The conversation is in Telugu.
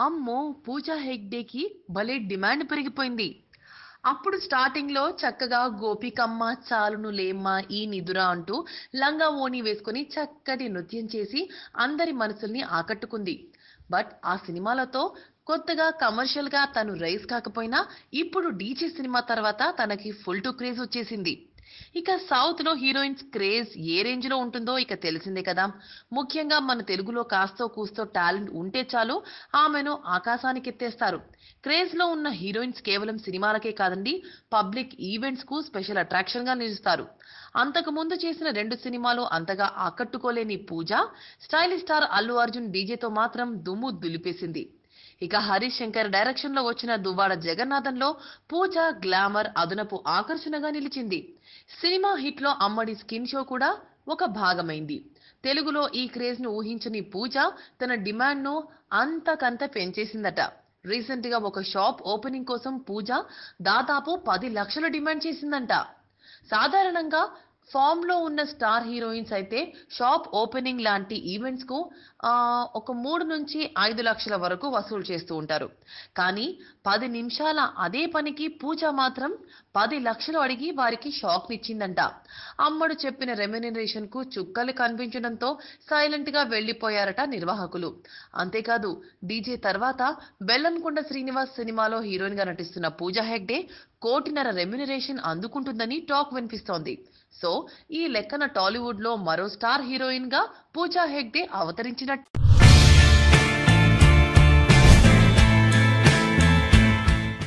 అమ్మో పూజా హెగ్డేకి భలే డిమాండ్ పెరిగిపోయింది. అప్పుడు స్టార్టింగ్లో చక్కగా గోపికమ్మ చాలును లేమ్మ ఈ నిదురా అంటూ లంగా ఓణి వేసుకుని చక్కటి నృత్యం చేసి అందరి మనసుల్ని ఆకట్టుకుంది. బట్ ఆ సినిమాలతో కొత్తగా కమర్షియల్గా తను రైస్ కాకపోయినా ఇప్పుడు డీజే సినిమా తర్వాత తనకి ఫుల్ టు క్రేజ్ వచ్చేసింది. ఇక సౌత్లో హీరోయిన్స్ క్రేజ్ ఏ రేంజ్లో ఉంటుందో ఇక తెలిసిందే కదా. ముఖ్యంగా మన తెలుగులో కాస్తో కూస్తో టాలెంట్ ఉంటే చాలు ఆమెను ఆకాశానికి ఎత్తేస్తారు. క్రేజ్లో ఉన్న హీరోయిన్స్ కేవలం సినిమాలకే కాదండి పబ్లిక్ ఈవెంట్స్కు స్పెషల్ అట్రాక్షన్గా నిలుస్తారు. అంతకు ముందు చేసిన రెండు సినిమాలు అంతగా ఆకట్టుకోలేని పూజ స్టైలిష్ స్టార్ అల్లు అర్జున్ డీజేతో మాత్రం దుమ్ము దులిపేసింది. ఇక హరిశంకర్ డైరెక్షన్లో వచ్చిన దువ్వాడ జగన్నాథంలో పూజ గ్లామర్ అదనపు ఆకర్షణగా నిలిచింది. సినిమా హిట్లో అమ్మడి స్కిన్ షో కూడా ఒక భాగమైంది. తెలుగులో ఈ క్రేజ్ను ఊహించని పూజ తన డిమాండ్ను అంతకంత పెంచేసిందట. రీసెంట్గా ఒక షాప్ ఓపెనింగ్ కోసం పూజ దాదాపు పది లక్షల డిమాండ్ చేసిందంట. సాధారణంగా ఫామ్లో ఉన్న స్టార్ హీరోయిన్స్ అయితే షాప్ ఓపెనింగ్ లాంటి ఈవెంట్స్కు ఒక మూడు నుంచి ఐదు లక్షల వరకు వసూలు చేస్తూ ఉంటారు. కానీ పది నిమిషాల అదే పనికి పూజ మాత్రం పది లక్షలు అడిగి వారికి షాక్ నిచ్చిందంట. అమ్మడు చెప్పిన రెమ్యునరేషన్కు చుక్కలు కనిపించడంతో సైలెంట్గా వెళ్ళిపోయారట నిర్వాహకులు. అంతేకాదు డీజే తర్వాత బెల్లంకొండ శ్రీనివాస్ సినిమాలో హీరోయిన్గా నటిస్తున్న పూజా హెగ్డే కోటిన్నర రెమ్యునరేషన్ అందుకుంటుందని టాక్ వినిపిస్తోంది. సో ఈ లెక్కన టాలీవుడ్లో మరో స్టార్ హీరోయిన్గా పూజా హెగ్డే అవతరించినట్టు.